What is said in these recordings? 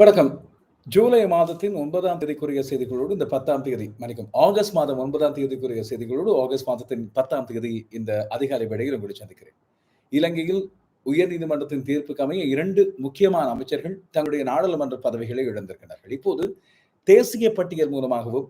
வணக்கம். ஜூலை மாதத்தின் ஒன்பதாம் தேதிக்குரிய செய்திகளோடு இந்த பத்தாம் தேதி மன்னிக்கும் ஆகஸ்ட் மாதம் ஒன்பதாம் தேதிக்குரிய செய்திகளோடு ஆகஸ்ட் மாதத்தின் பத்தாம் தேதி இந்த அதிகாலை வேளையில் உங்களை சந்திக்கிறேன். இலங்கையில் உயர்நீதிமன்றத்தின் தீர்ப்புக்கு அமைய இரண்டு முக்கியமான அமைச்சர்கள் தங்களுடைய நாடாளுமன்ற பதவிகளை இழந்திருக்கிறார்கள். இப்போது தேசிய பட்டியல் மூலமாகவும்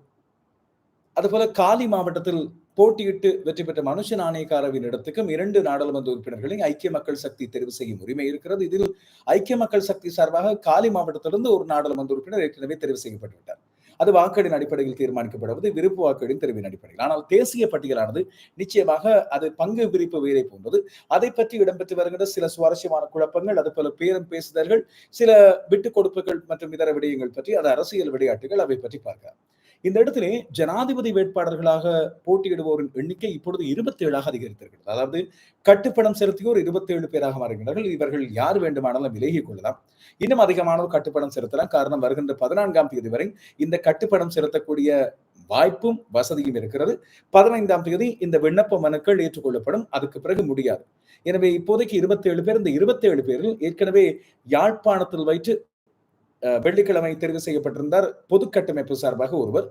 அதுபோல காலி மாவட்டத்தில் போட்டியிட்டு வெற்றி பெற்ற மனுஷ நாணயக்காரவின் இடத்துக்கும் இரண்டு நாடாளுமன்ற உறுப்பினர்களை ஐக்கிய மக்கள் சக்தி தெரிவு செய்யும் உரிமை இருக்கிறது. இதில் ஐக்கிய மக்கள் சக்தி சார்பாக காலி மாவட்டத்திலிருந்து ஒரு நாடாளுமன்ற உறுப்பினர் ஏற்கனவே தெரிவு செய்யப்பட்டுவிட்டார் அது வாக்கெடின் அடிப்படையில் தீர்மானிக்கப்படுவது விருப்பு வாக்கெடின் தெரிவின் அடிப்படையில். ஆனால் தேசிய பட்டியலானது நிச்சயமாக அது பங்கு விரிப்பு உயிரை போன்றது. அதை பற்றி இடம்பெற்று வருகின்ற சில சுவாரஸ்யமான குழப்பங்கள் அது போல பேரம் பேசுதல்கள் சில விட்டுக் கொடுப்புகள் மற்றும் இதர விடயங்கள் பற்றி அது அரசியல் விளையாட்டுகள் அவை பற்றி பார்க்கலாம் இந்த இடத்திலே ஜனாதிபதி வேட்பாளர்களாக போட்டியிடுவோரின் எண்ணிக்கை இப்பொழுது இருபத்தி ஏழாக அதிகரித்திருக்கிறது. அதாவது கட்டுப்பணம் செலுத்தியோர் இருபத்தி ஏழு பேராக மாறுகின்றார்கள் இவர்கள் யார் வேண்டுமானாலும் விலகிக் கொள்ளலாம். இன்னும் அதிகமானோர் கட்டுப்பணம் செலுத்தலாம். காரணம் வருகின்ற பதினான்காம் தேதி வரை இந்த கட்டுப்பணம் செலுத்தக்கூடிய வாய்ப்பும் வசதியும் இருக்கிறது. பதினைந்தாம் தேதி இந்த விண்ணப்ப மனுக்கள் ஏற்றுக்கொள்ளப்படும். அதுக்கு பிறகு முடியாது. எனவே இப்போதைக்கு இருபத்தி ஏழு பேர் இந்த இருபத்தி ஏழு பேரில் ஏற்கனவே யாழ்ப்பாணத்தில் வைத்து வெள்ளிக்கிழமை தெரிவு செய்யப்பட்டிருந்தார் பொது கட்டமைப்பு சார்பாக ஒருவர்.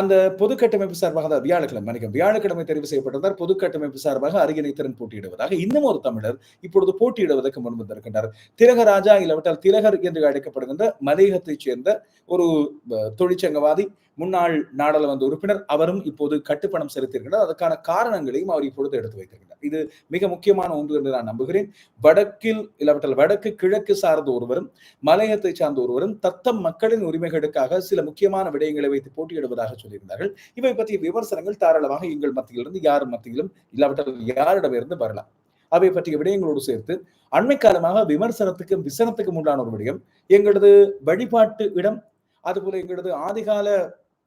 அந்த பொது கட்டமைப்பு சார்பாக தான் வியாழக்கிழமை மன்னிக்கும் வியாழக்கிழமை தெரிவு செய்யப்பட்டிருந்தார். பொது கட்டமைப்பு சார்பாக அருகினை திறன் போட்டியிடுவதாக இன்னும் ஒரு தமிழர் இப்பொழுது போட்டியிடுவதற்கு முன் வந்திருக்கின்றார். திலகராஜா இல்லாவிட்டால் திலகர் என்று அழைக்கப்படுகின்ற மலையகத்தைச் சேர்ந்த ஒரு தொழிற்சங்கவாதி முன்னாள் நாடாளுமன்ற உறுப்பினர் அவரும் இப்போது கட்டுப்பணம் செலுத்தியிருக்கிறார். அதற்கான காரணங்களையும் அவர் இப்பொழுது எடுத்து வைத்திருக்கிறார். இது மிக முக்கியமான ஒன்று என்று நான் நம்புகிறேன். வடக்கில் இல்லாவிட்டால் வடக்கு கிழக்கு சார்ந்த ஒருவரும் மலையத்தை சார்ந்த ஒருவரும் தத்தம் மக்களின் உரிமைகளுக்காக சில முக்கியமான விடயங்களை வைத்து போட்டியிடுவதாக சொல்லியிருந்தார்கள். இவை பற்றிய விமர்சனங்கள் தாராளமாக எங்கள் மத்தியிலிருந்து யார் மத்தியிலும் இல்லாவிட்டால் யாரிடமிருந்து வரலாம். அவை பற்றிய விடயங்களோடு சேர்த்து அண்மை காலமாக விமர்சனத்துக்கும் விசனத்துக்கும் உண்டான ஒரு விடயம் எங்களது வழிபாட்டு இடம் அதுபோல எங்களது ஆதிகால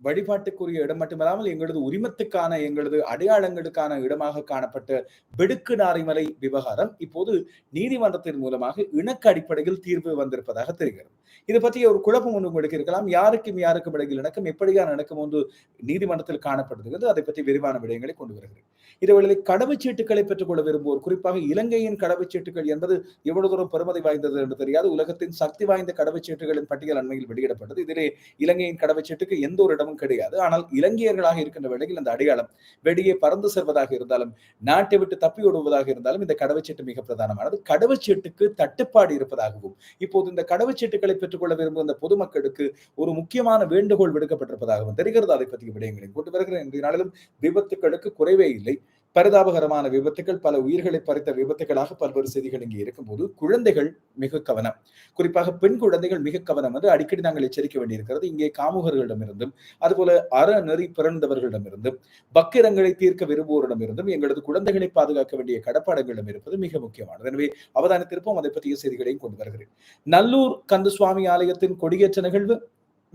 வழிபாட்டுக்குரிய இடம் மட்டுமல்லாமல் எங்களது உரிமத்துக்கான எங்களது அடையாளங்களுக்கான இடமாக காணப்பட்ட வெடுக்கு நாரிமலை விவகாரம் இப்போது நீதிமன்றத்தின் மூலமாக இணக்க அடிப்படையில் தீர்வு வந்திருப்பதாக தெரிகிறது. இது பற்றி ஒரு குழப்பம் ஒன்று உங்களுக்கு இருக்கலாம். யாருக்கும் யாருக்கும் இடையில் நடக்கும்? எப்படியான நடக்கும் ஒன்று நீதிமன்றத்தில் காணப்படுகிறது அதை பற்றி விரிவான விடயங்களை கொண்டு வருகிறேன். இதேவேளை கடவுச்சீட்டுகளை பெற்றுக்கொள்ள விரும்புவோர் குறிப்பாக இலங்கையின் கடவுச்சீட்டுகள் என்பது எவ்வளவு தூரம் பெருமதி வாய்ந்தது என்று தெரியாது. உலகத்தின் சக்தி வாய்ந்த கடவுச்சீட்டுகளின் பட்டியல் அண்மையில் வெளியிடப்பட்டது. இதிலே இலங்கையின் கடவுச்சீட்டுக்கு எந்த ஒரு இடமும் கிடையாது. ஆனால் இலங்கையர்களாக இருக்கின்ற வேளையில் அந்த அடையாளம் வெளியே பறந்து செல்வதாக இருந்தாலும் நாட்டை விட்டு தப்பி ஓடுவதாக இருந்தாலும் இந்த கடவுச்சீட்டு மிக பிரதானமானது. கடவுச்சீட்டுக்கு தட்டுப்பாடு இருப்பதாகவும் இப்போது இந்த கடவுச்சீட்டுகளை பெற்றுக்கொள்ள விரும்புகிற பொதுமக்களுக்கு ஒரு முக்கியமான வேண்டுகோள் விடுக்கப்பட்டிருப்பதாகவும் தெரிகிறது. அதை பற்றிய விடயங்களை கொண்டு வருகிறேன். இன்றைய நாளிலும் விபத்துகளுக்கு குறைவே இல்லை. பரிதாபகரமான விபத்துகள் பல உயிர்களை பறித்த விபத்துகளாக பல்வேறு செய்திகள் இங்கே இருக்கும்போது குழந்தைகள் மிக கவனம். குறிப்பாக பெண் குழந்தைகள் மிக கவனம். என்று அடிக்கடி நாங்கள் எச்சரிக்க வேண்டியிருக்கிறது. இங்கே காமுகர்களிடமிருந்தும் அதுபோல அறநெறி பிறந்தவர்களிடமிருந்தும் பக்கிரங்களை தீர்க்க விரும்புவோரிடமிருந்தும் எங்களது குழந்தைகளை பாதுகாக்க வேண்டிய கடப்பாடங்களிடம் இருப்பது மிக முக்கியமானது. எனவே அவதானித்திருப்போம். அதை பற்றிய செய்திகளையும் கொண்டு வருகிறேன். நல்லூர் கந்தசுவாமி ஆலயத்தின் கொடியேற்ற நிகழ்வு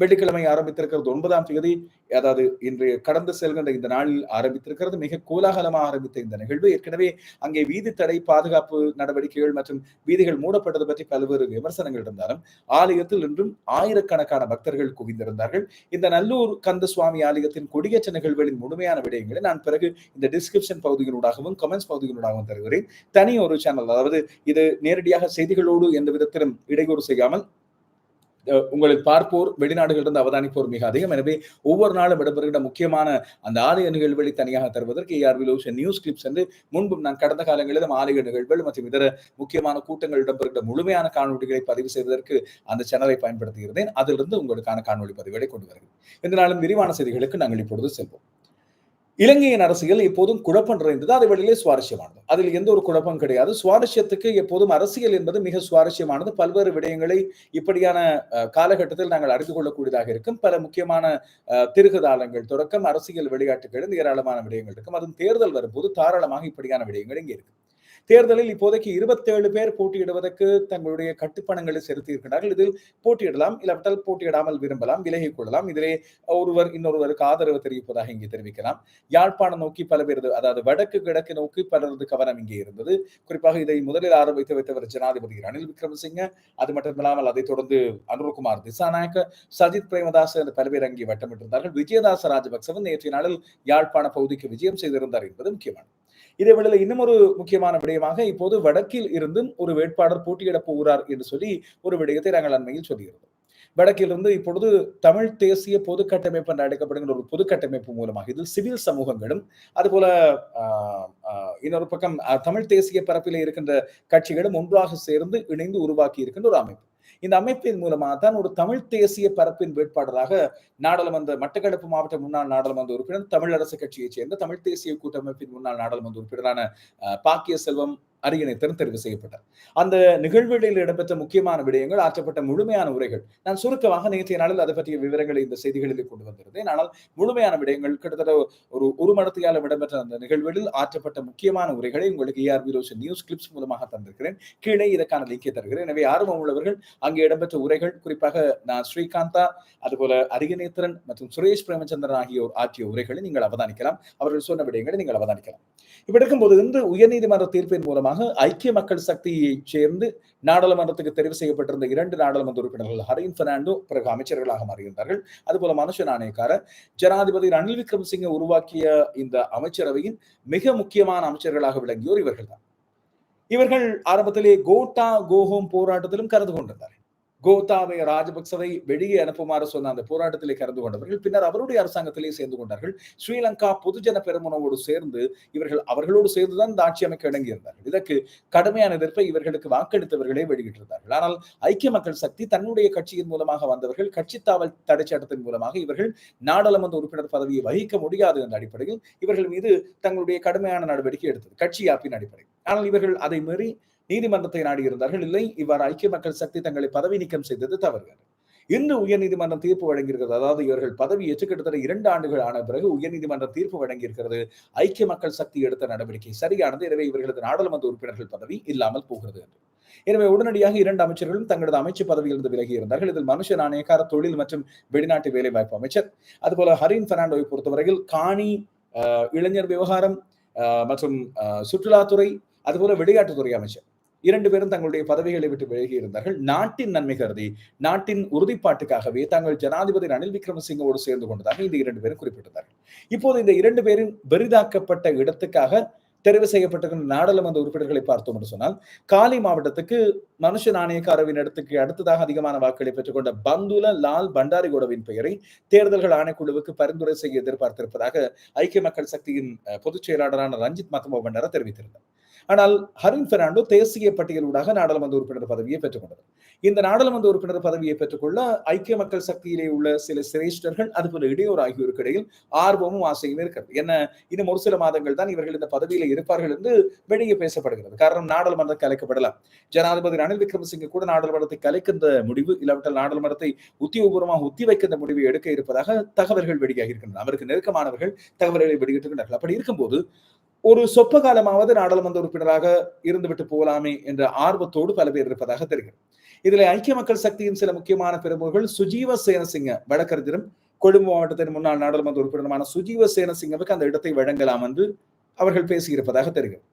வெள்ளிக்கிழமை ஆரம்பித்திருக்கிறது ஒன்பதாம் தேதி. அதாவது இன்று கடந்து செல்கின்ற இந்த நாளில் ஆரம்பித்திருக்கிறது. மிக கோலாகலமாக ஆரம்பித்த இந்த நிகழ்வு. ஏற்கனவே அங்கே வீதி தடை பாதுகாப்பு நடவடிக்கைகள் மற்றும் வீதிகள் மூடப்பட்டது பற்றி பல்வேறு விமர்சனங்கள் இருந்தாலும் ஆலயத்தில் இன்றும் ஆயிரக்கணக்கான பக்தர்கள் குவிந்திருந்தார்கள். இந்த நல்லூர் கந்த சுவாமி ஆலயத்தின் கொடியேற்ற நிகழ்வுகளின் முழுமையான விடயங்களை நான் பிறகு இந்த டிஸ்கிரிப்ஷன் பகுதிகளூடாகவும் கமெண்ட்ஸ் பகுதியினூடாகவும் தருகிறேன். தனி ஒரு சேனல் அதாவது இது நேரடியாக செய்திகளோடு எந்த விதத்திலும் இடையூறு செய்யாமல் உங்களை பார்ப்போர் வெளிநாடுகளிலிருந்து அவதானிப்போர் மிக அதிகம். எனவே ஒவ்வொரு நாளும் இடம்பெறுகின்ற முக்கியமான அந்த ஆலய நிகழ்வுகளை தனியாக தருவதற்கு ஏஆர் விலோஷன் நியூஸ் கிளிப்ஸ் என்று முன்பும் நான் கடந்த காலங்களிலும் ஆலய நிகழ்வுகள் மற்றும் இதர முக்கியமான கூட்டங்கள் இடம்பெறுகின்ற முழுமையான காணொலிகளை பதிவு செய்வதற்கு அந்த சேனலை பயன்படுத்துகிறேன் அதிலிருந்து உங்களுக்கான காணொலி பதிவுகளை கொண்டு வருகிறேன். இந்த நாளும் விரிவான செய்திகளுக்கு நாங்கள் இப்பொழுது செல்வோம். இலங்கையின் அரசியல் எப்போதும் குழப்பம் நிறைந்தது. அதை வெளியிலே சுவாரஸ்யமானது. அதில் எந்த ஒரு குழப்பம் கிடையாது. சுவாரஸ்யத்துக்கு எப்போதும் அரசியல் என்பது மிக சுவாரஸ்யமானது. பல்வேறு விடயங்களை இப்படியான காலகட்டத்தில் நாங்கள் அறிந்து கொள்ளக்கூடியதாக இருக்கும். பல முக்கியமான திருகுதாளங்கள் தொடக்கம் அரசியல் விளையாட்டுகள் ஏராளமான விடயங்கள் இருக்கும். அதுவும் தேர்தல் வரும்போது தாராளமாக இப்படியான விடயங்கள் இங்கே இருக்கு. தேர்தலில் இப்போதைக்கு இருபத்தேழு பேர் போட்டியிடுவதற்கு தங்களுடைய கட்டுப்பணங்களை செலுத்தியிருக்கிறார்கள். இதில் போட்டியிடலாம் இல்லாவிட்டால் போட்டியிடாமல் விரும்பலாம் விலகிக் கொள்ளலாம். இதிலே ஒருவர் இன்னொருவருக்கு ஆதரவு தெரிவிப்பதாக இங்கே தெரிவிக்கலாம். யாழ்ப்பாணம் நோக்கி பல பேரது அதாவது வடக்கு கிழக்கு நோக்கி பலரது கவனம் இங்கே இருந்தது. குறிப்பாக இதை முதலில் ஆரம்பித்து வைத்தவர் ஜனாதிபதி ரணில் விக்ரமசிங்க அது மட்டுமில்லாமல் அதைத் தொடர்ந்து அனுர்குமார் திசாநாயக்க சஜித் பிரேமதாஸ் என்ற பல பேர் அங்கே வட்டமிட்டிருந்தார்கள். விஜயதாச ராஜபக்சவன் நேற்றைய நாளில் யாழ்ப்பாண பகுதிக்கு விஜயம் செய்திருந்தார் என்பது முக்கியமானது. இதே வேளையில் இன்னும் ஒரு முக்கியமான விடயமாக இப்போது வடக்கில் இருந்தும் ஒரு வேட்பாளர் போட்டியிடப் போகிறார் என்று சொல்லி ஒரு விடயத்தை நாங்கள் அண்மையில் சொல்லியிருந்தோம். வடக்கிலிருந்து இப்பொழுது தமிழ் தேசிய பொது கட்டமைப்பு என்று அழைக்கப்படுகின்ற ஒரு பொது கட்டமைப்பு மூலமாக இதில் சிவில் சமூகங்களும் அதுபோல இன்னொரு பக்கம் தமிழ் தேசிய பரப்பில் இருக்கின்ற கட்சிகளும் ஒன்றாக சேர்ந்து இணைந்து உருவாக்கி இருக்கின்ற ஒரு அமைப்பு. இந்த அமைப்பின் மூலமாக தான் ஒரு தமிழ் தேசிய பரப்பின் வேட்பாளராக நாடாளுமன்ற மட்டக்களப்பு மாவட்ட முன்னாள் நாடாளுமன்ற உறுப்பினர் தமிழரசு கட்சியைச் சேர்ந்த தமிழ் தேசிய கூட்டமைப்பின் முன்னாள் நாடாளுமன்ற உறுப்பினரான பாக்கிய செல்வம் அரியணைத்தன் தெரிவு செய்யப்பட்டார். அந்த நிகழ்வுகளில் இடம்பெற்ற முக்கியமான விடயங்கள் ஆற்றப்பட்ட முழுமையான உரைகள். நான் சுருக்கமாக நேற்றைய நாளில் அதை பற்றிய விவரங்களை இந்த செய்திகளில் கொண்டு வந்திருந்தேன். ஆனால் முழுமையான விடயங்கள் கிட்டத்தட்ட ஒரு ஒரு மடத்தையால் இடம்பெற்ற அந்த நிகழ்வுகளில் ஆற்றப்பட்ட முக்கியமான உரைகளை உங்களுக்கு ஏஆர்பி ரோஷன் நியூஸ் கிளிப்ஸ் மூலமாக தந்திருக்கிறேன். கீழே இதற்கான லிங்கை தருகிறேன். எனவே ஆர்வம் உள்ளவர்கள் அங்கே இடம்பெற்ற உரைகள் குறிப்பாக நான் ஸ்ரீகாந்தா அதுபோல அரிகநேத்திரன் மற்றும் சுரேஷ் பிரேமச்சந்திரன் ஆகியோர் ஆற்றிய உரைகளை நீங்கள் அவதானிக்கலாம். அவர்கள் சொன்ன விடயங்களை நீங்கள் அவதானிக்கலாம். இப்படி இருக்கும்போது இன்று உயர்நீதிமன்ற தீர்ப்பின் மூலமாக காரணமாக ஐக்கிய மக்கள் சக்தியை சேர்ந்து நாடாளுமன்றத்துக்கு தெரிவு செய்யப்பட்டிருந்த இரண்டு நாடாளுமன்ற உறுப்பினர்கள் ஹரின் பெர்னாண்டோ பிறகு அமைச்சர்களாக மாறுகின்றார்கள் அதுபோல மனுஷ நாணயக்கார ஜனாதிபதி ரணில் விக்ரமசிங்க உருவாக்கிய இந்த அமைச்சரவையின் மிக முக்கியமான அமைச்சர்களாக விளங்கியோர் இவர்கள் தான் இவர்கள் ஆரம்பத்திலே கோட்டா கோஹோம் போராட்டத்திலும் கலந்து கொண்டிருந்தார்கள். கோத்தாபய ராஜபக்சவை வெளியே அனுப்புமாறு சொன்ன அந்த போராட்டத்திலே கலந்து கொண்டவர்கள் பின்னர் அவருடைய அரசாங்கத்திலே சேர்ந்து கொண்டார்கள். ஸ்ரீலங்கா பொதுஜன பெருமனவோடு சேர்ந்து இவர்கள் அவர்களோடு சேர்ந்துதான் இந்த ஆட்சி அமைக்க இணங்கியிருந்தார்கள். இதற்கு கடுமையான எதிர்ப்பை இவர்களுக்கு வாக்களித்தவர்களே வெளியிட்டிருந்தார்கள். ஆனால் ஐக்கிய மக்கள் சக்தி தன்னுடைய கட்சியின் மூலமாக வந்தவர்கள் கட்சி தாவல் தடை சட்டத்தின் மூலமாக இவர்கள் நாடாளுமன்ற உறுப்பினர் பதவியை வகிக்க முடியாது என்ற அடிப்படையில் இவர்கள் மீது தங்களுடைய கடுமையான நடவடிக்கை எடுத்தது கட்சி ஆப்பின் அடிப்படையில். ஆனால் இவர்கள் அதை மீறி நீதிமன்றத்தை நாடியிருந்தார்கள். இல்லை இவ்வாறு ஐக்கிய மக்கள் சக்தி தங்களை பதவி நீக்கம் செய்தது தவறுகள் இன்று உயர்நீதிமன்றம் தீர்ப்பு வழங்கியிருக்கிறது. அதாவது இவர்கள் பதவி ஏற்று கிட்டத்தட்ட இரண்டு ஆண்டுகள் ஆன பிறகு உயர்நீதிமன்றம் தீர்ப்பு வழங்கியிருக்கிறது. ஐக்கிய மக்கள் சக்தி எடுத்த நடவடிக்கை சரியானது. எனவே இவர்களது நாடாளுமன்ற உறுப்பினர்கள் பதவி இல்லாமல் போகிறது என்று. எனவே உடனடியாக இரண்டு அமைச்சர்களும் தங்களது அமைச்சு பதவியிலிருந்து விலகி இருந்தார்கள். இதில் மனுஷ நாணயக்கார தொழில் மற்றும் வெளிநாட்டு வேலைவாய்ப்பு அமைச்சர். அதுபோல ஹரின் பெர்னாண்டோவை பொறுத்தவரையில் காணி இளைஞர் விவகாரம் மற்றும் சுற்றுலாத்துறை அதுபோல விளையாட்டுத்துறை அமைச்சர். இரண்டு பேரும் தங்களுடைய பதவிகளை விட்டு விலகி இருந்தார்கள். நாட்டின் நன்மை கருதி நாட்டின் உறுதிப்பாட்டுக்காகவே தாங்கள் ஜனாதிபதி ரணில் விக்ரமசிங்கோடு சேர்ந்து கொண்டதாக இந்த இரண்டு பேரும் குறிப்பிட்டிருந்தார்கள். இப்போது இந்த இரண்டு பேரும் பெரிதாக்கப்பட்ட இடத்துக்காக தெரிவு செய்யப்பட்டிருக்கிற நாடாளுமன்ற உறுப்பினர்களை பார்த்தோம் என்று சொன்னால் காலி மாவட்டத்துக்கு மனுஷ நாணயக்காரவின் இடத்துக்கு அடுத்ததாக அதிகமான வாக்குகளை பெற்றுக்கொண்ட பந்துல லால் பண்டாரிகோடவின் பெயரை தேர்தல்கள் ஆணைக்குழுவுக்கு பரிந்துரை செய்ய எதிர்பார்த்திருப்பதாக ஐக்கிய மக்கள் சக்தியின் பொதுச் செயலாளரான ரஞ்சித் மத்தமோ பண்டார தெரிவித்திருந்தார். ஆனால் ஹரின் பெர்னாண்டோ தேசிய பட்டியலூடாக நாடாளுமன்ற உறுப்பினர் பதவியை பெற்றுக்கொண்டது. இந்த நாடாளுமன்ற உறுப்பினர் பதவியை பெற்றுக்கொள்ள ஐக்கிய மக்கள் சக்தியிலே உள்ள சில சிரேஷ்டர்கள் அதுபோல இடையோர் ஆகியோருக்கு இடையில் ஆர்வமும் ஆசையும் இருக்கிறது. என்ன இன்னும் ஒரு சில மாதங்கள் தான் இவர்கள் இந்த பதவியில இருப்பார்கள் என்று வெளியே பேசப்படுகிறது. காரணம் நாடாளுமன்றம் கலைக்கப்படலாம். ஜனாதிபதி ரணில் விக்ரமசிங்க கூட நாடாளுமன்றத்தை கலைக்கின்ற முடிவு இல்லாவிட்டால் நாடாளுமன்றத்தை உத்தியோகபூர்வமாக ஒத்தி வைக்கின்ற முடிவை எடுக்க இருப்பதாக தகவல்கள் வெளியாகி இருக்கின்றன. அவருக்கு நெருக்கமானவர்கள் தகவல்களை வெளியிட்டிருக்கிறார்கள் அப்படி இருக்கும்போது ஒரு சொப்ப காலமாவது நாடாளுமன்ற உறுப்பினராக இருந்துவிட்டு போகலாமே என்ற ஆர்வத்தோடு பல பேர் இருப்பதாக தெரிகிறது. இதுல ஐக்கிய மக்கள் சக்தியின் சில முக்கியமான பெருமுகர்கள் சுஜீவ சேனசிங்க வடக்கருதிரும் கொழும்பு மாவட்டத்தின் முன்னாள் நாடாளுமன்ற உறுப்பினருமான சுஜீவ சேனசிங்கவுக்கு அந்த இடத்தை வழங்கலாம் என்று அவர்கள் பேசியிருப்பதாக தெரிகிறது.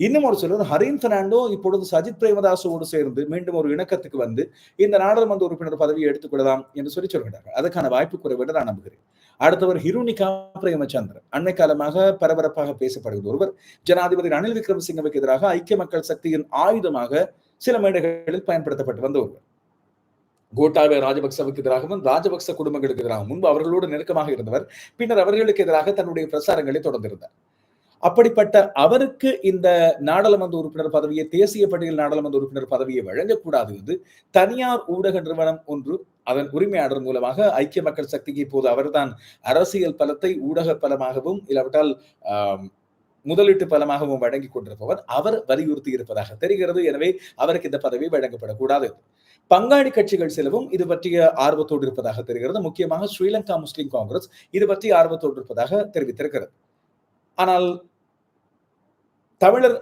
இன்னும் ஒரு சிலர் ஹரீன் பெர்னாண்டோ இப்பொழுது சஜித் பிரேமதாசோடு சேர்ந்து மீண்டும் ஒரு இணக்கத்துக்கு வந்து இந்த நாடாளுமன்ற உறுப்பினர் பதவியை எடுத்துக்கொள்ளலாம் என்று சொல்லி சொல்கிறார்கள் அதுக்கான வாய்ப்பு குறைவு நான் நம்புகிறேன். அடுத்தவர் ஹிருனிகா பிரேமச்சந்திரன் அண்மை காலமாக பரபரப்பாக பேசப்படுகிறது ஒருவர். ஜனாதிபதி ரணில் விக்ரமசிங்கவுக்கு எதிராக ஐக்கிய மக்கள் சக்தியின் ஆயுதமாக சில மேடைகளில் பயன்படுத்தப்பட்டு வந்த ஒருவர். கோட்டாபய ராஜபக்சவுக்கு எதிராகவும் ராஜபக்ச குடும்பங்களுக்கு எதிராகவும் முன்பு அவர்களோடு நெருக்கமாக இருந்தவர் பின்னர் அவர்களுக்கு எதிராக தன்னுடைய பிரசாரங்களை தொடர்ந்திருந்தார். அப்படிப்பட்ட அவருக்கு இந்த நாடாளுமன்ற உறுப்பினர் பதவியை தேசிய பட்டியல் நாடாளுமன்ற உறுப்பினர் பதவியை வழங்கக்கூடாது என்று தனியார் ஊடக நிறுவனம் ஒன்று அதன் உரிமையாளர் மூலமாக ஐக்கிய மக்கள் சக்திக்கு இப்போது அவர்தான் அரசியல் பலத்தை ஊடக பலமாகவும் இல்லாவிட்டால் முதலீட்டு பலமாகவும் வழங்கி கொண்டிருப்பவர் அவர் வலியுறுத்தி இருப்பதாக தெரிகிறது. எனவே அவருக்கு இந்த பதவி வழங்கப்படக்கூடாது. பங்காளி கட்சிகள் சிலவும் இது பற்றிய ஆர்வத்தோடு இருப்பதாக தெரிகிறது. முக்கியமாக ஸ்ரீலங்கா முஸ்லிம் காங்கிரஸ் இது பற்றி ஆர்வத்தோடு இருப்பதாக தெரிவித்திருக்கிறது. ஆனால் தமிழர்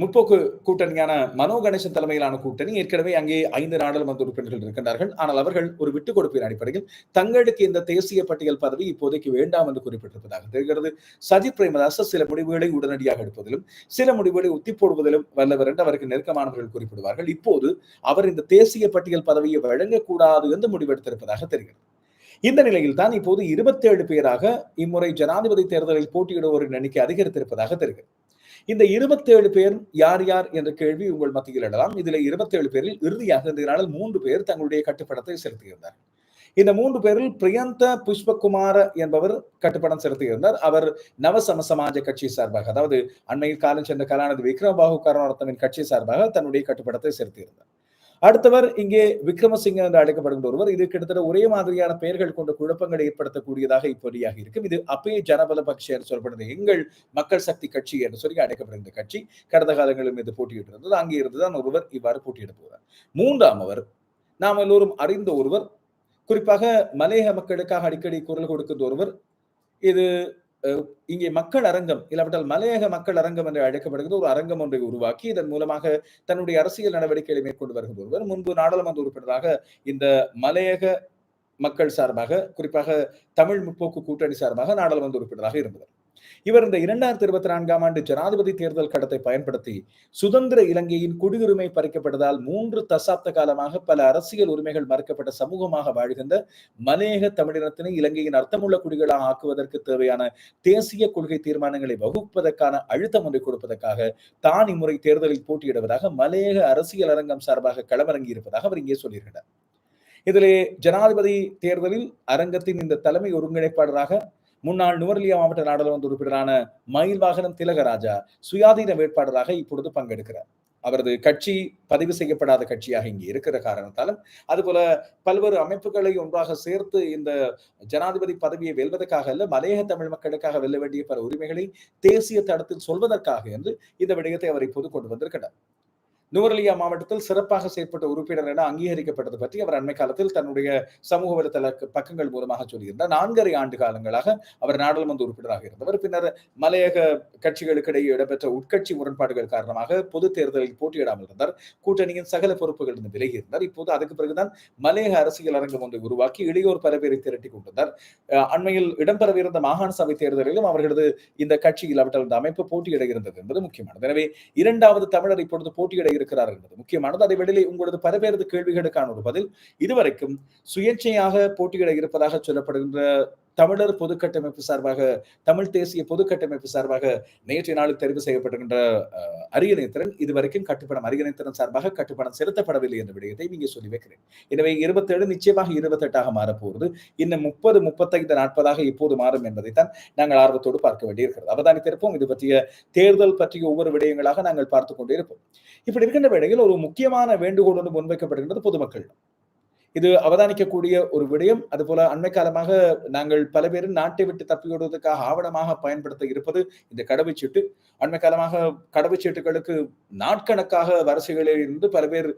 முற்போக்கு கூட்டணியான மனோ கணேசன் தலைமையிலான கூட்டணி ஏற்கனவே அங்கே ஐந்து நாடாளுமன்ற உறுப்பினர்கள் இருக்கின்றார்கள். ஆனால் அவர்கள் ஒரு விட்டுக் கொடுப்பின் அடிப்படையில் தங்களுக்கு இந்த தேசிய பட்டியல் பதவி இப்போதைக்கு வேண்டாம் என்று குறிப்பிட்டிருப்பதாக தெரிகிறது. சஜித் பிரேமதாச சில முடிவுகளை உடனடியாக எடுப்பதிலும் சில முடிவுகளை ஒத்தி போடுவதிலும் வல்லவர் என்று அவருக்கு நெருக்கமானவர்கள் குறிப்பிடுவார்கள். இப்போது அவர் இந்த தேசிய பட்டியல் பதவியை வழங்கக்கூடாது என்று முடிவெடுத்திருப்பதாக தெரிகிறது. இந்த நிலையில் தான் இப்போது இருபத்தேழு பேராக இம்முறை ஜனாதிபதி தேர்தலில் போட்டியிடுவோரின் எண்ணிக்கை அதிகரித்திருப்பதாக தெரிகிறது. இந்த இருபத்தேழு பேர் யார் யார் என்ற கேள்வி உங்கள் மத்தியில் எழலாம். இதுல இருபத்தேழு பேரில் இறுதியாக இந்த நாளில் மூன்று பேர் தங்களுடைய கட்டுப்படத்தை செலுத்தியிருந்தார். இந்த மூன்று பேரில் பிரியந்த புஷ்பகுமார என்பவர் கட்டுப்படம் செலுத்தியிருந்தார். அவர் நவசம சமாஜ கட்சி சார்பாக அதாவது அண்மையில் காலம் சென்ற கலாநிதி விக்ரமபாகு கருணாரத்தனின் கட்சி சார்பாக தன்னுடைய கட்டுப்படத்தை செலுத்தியிருந்தார். அடுத்தவர் இங்கே விக்ரமசிங்க என்று அழைக்கப்படுகின்ற ஒருவர் இது கிட்டத்தட்ட ஒரே மாதிரியான பெயர்கள் கொண்ட குழப்பங்களை ஏற்படுத்தக்கூடியதாக இப்படியாக இருக்கும். இது அப்பயே ஜனபல பக்ஷ என்று சொல்லப்படுது எங்கள் மக்கள் சக்தி கட்சி என்று சொல்லி அழைக்கப்படுகின்ற கட்சி. கடந்த காலங்களிலும் இது போட்டியிட்டு இருந்தது. அங்கே இருந்துதான் ஒருவர் இவ்வாறு போட்டியிட போகிறார். மூன்றாம் அவர் நாம் எல்லோரும் அறிந்த ஒருவர் குறிப்பாக மலையக மக்களுக்காக அடிக்கடி குரல் கொடுக்கின்ற ஒருவர் இது இங்கே மக்கள் அரங்கம் இல்லாவிட்டால் மலையக மக்கள் அரங்கம் என்று அழைக்கப்படுகிறது ஒரு அரங்கம் ஒன்றை உருவாக்கி இதன் மூலமாக தன்னுடைய அரசியல் நடவடிக்கைகளை மேற்கொண்டு வருகிற ஒருவர். முன்பு நாடாளுமன்ற உறுப்பினராக இந்த மலையக மக்கள் சார்பாக குறிப்பாக தமிழ் முற்போக்கு கூட்டணி சார்பாக நாடாளுமன்ற உறுப்பினராக இருந்தவர். இவர் இந்த இரண்டாயிரத்தி இருபத்தி நான்காம் ஆண்டு ஜனாதிபதி தேர்தல் கட்டத்தை பயன்படுத்தி சுதந்திர இலங்கையின் குடியுரிமை பறிக்கப்பட்டதால் மூன்று தசாப்த காலமாக பல அரசியல் உரிமைகள் மறுக்கப்பட்ட சமூகமாக வாழ்கின்ற மலையக தமிழினத்தினை இலங்கையின் அர்த்தமுள்ள குடிகளாக ஆக்குவதற்கு தேவையான தேசிய கொள்கை தீர்மானங்களை வகுப்பதற்கான அழுத்தம் ஒன்றை கொடுப்பதற்காக தான் இம்முறை தேர்தலில் போட்டியிடுவதாக மலையக அரசியல் அரங்கம் சார்பாக களமிறங்கி இருப்பதாக அவர் இங்கே சொல்லியிருக்கிறார். இதிலே ஜனாதிபதி தேர்தலில் அரங்கத்தின் இந்த தலைமை ஒருங்கிணைப்பாளராக முன்னாள் நுவர்லியா மாவட்ட நாடாளுமன்ற உறுப்பினரான மயில் வாகனம் திலகராஜா சுயாதீன வேட்பாளராக இப்பொழுது பங்கெடுக்கிறார். அவரது கட்சி பதிவு செய்யப்படாத கட்சியாக இங்கே இருக்கிற காரணத்தாலும் அதுபோல பல்வேறு அமைப்புகளை ஒன்றாக சேர்த்து இந்த ஜனாதிபதி பதவியை வெல்வதற்காக அல்ல மலையக தமிழ் மக்களுக்காக வெல்ல வேண்டிய பல உரிமைகளை தேசிய தடத்தில் சொல்வதற்காக என்று இந்த விடயத்தை அவர் இப்போது கொண்டு வந்திருக்கிறார். நுவரலியா மாவட்டத்தில் சிறப்பாக செயற்பட்ட உறுப்பினர் என அங்கீகரிக்கப்பட்டது பற்றி அவர் அண்மை காலத்தில் தன்னுடைய சமூக வலைதள பக்கங்கள் மூலமாக சொல்லியிருந்தார். நான்கரை ஆண்டு காலங்களாக அவர் நாடாளுமன்ற உறுப்பினராக இருந்தவர். பின்னர் மலையக கட்சிகளுக்கு இடையே இடம்பெற்ற உட்கட்சி முரண்பாடுகள் காரணமாக பொது தேர்தலில் போட்டியிடாமல் இருந்தார். கூட்டணியின் சகல பொறுப்புகள் இருந்து விலகி இருந்தார். இப்போது அதுக்கு பிறகுதான் மலையக அரசியல் அரங்கம் ஒன்றை உருவாக்கி இளையோர் பல பேரை திரட்டி கொண்டிருந்தார். அண்மையில் இடம்பெறவிருந்த மாகாண சபை தேர்தலிலும் அவர்களது இந்த கட்சியில் அவற்றால் இந்த அமைப்பு போட்டியிட இருந்தது என்பது முக்கியமானது. எனவே இரண்டாவது தமிழர் இப்பொழுது போட்டியிட இருக்கிறார் என்பது. முக்கியமானது அதை வெளியே உங்களது பல்வேறு கேள்விகளுக்கான ஒரு பதில். இதுவரைக்கும் சுயேட்சையாக போட்டியிட இருப்பதாக சொல்லப்படுகின்ற தமிழர் பொது கட்டமைப்பு சார்பாக தமிழ் தேசிய பொது கட்டமைப்பு சார்பாக நேற்றைய நாளில் தெரிவு செய்யப்பட்டிருக்கின்ற அரியணைத்திறன் இதுவரைக்கும் கட்டுப்படம் அரியணைத்திறன் சார்பாக கட்டுப்படம் செலுத்தப்படவில்லை என்ற விடயத்தை இங்கே சொல்லி வைக்கிறேன். எனவே இருபத்தேழு நிச்சயமாக இருபத்தெட்டாக மாறப்போகிறது இன்னும் முப்பது முப்பத்தைந்து நாற்பதாக இப்போது மாறும் என்பதைத்தான் நாங்கள் ஆர்வத்தோடு பார்க்க வேண்டியிருக்கிறது. அவதானித்திருப்போம். இது பற்றிய தேர்தல் பற்றிய ஒவ்வொரு விடயங்களாக நாங்கள் பார்த்துக் கொண்டிருப்போம் இப்படி இருக்கின்ற வேளையில் ஒரு முக்கியமான வேண்டுகோள் ஒன்று முன்வைக்கப்படுகின்றது பொதுமக்கள். இது அவதானிக்கக்கூடிய ஒரு விடயம். அதுபோல அண்மை காலமாக நாங்கள் பல பேரும் நாட்டை விட்டு தப்பிவிடுவதற்காக ஆவணமாக பயன்படுத்த இருப்பது இந்த கடவுச்சீட்டு. அண்மை காலமாக கடவுச்சீட்டுகளுக்கு நாட்கணக்காக வரிசைகளில் இருந்து பல பேர்